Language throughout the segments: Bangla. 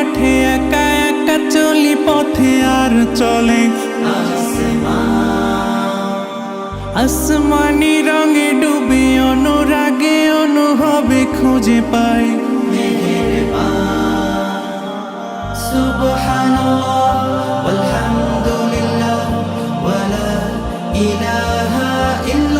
পাঠে একা একা চলি পথে আর চলে। আসমানি রঙে ডুবে অনুরাগে অনুভবে খুঁজে পাই। সুবহানাল্লাহ walhamdulillah wala ilaha illallah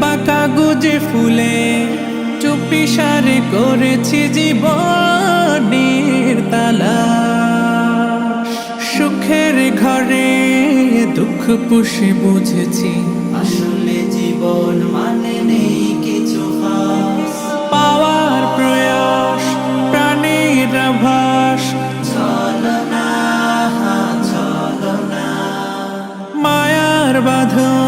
বাঁকা গুজে ফুলে? চুপি সারে করেছি জীবনের তালা। সুখের ঘরে দুঃখ পুষে বুঝেছি। জীবন মানে নেই কিছু খাস পাওয়ার প্রয়াস প্রাণের আভাস। চলনা মায়ার বাঁধন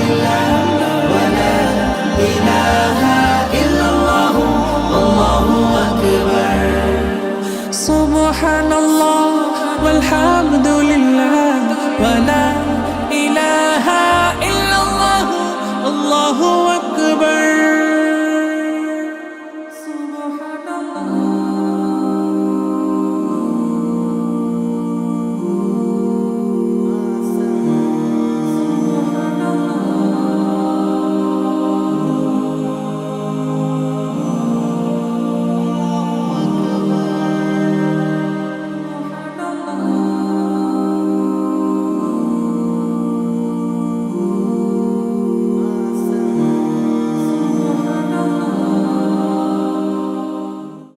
سبحان الله والحمد لله ولا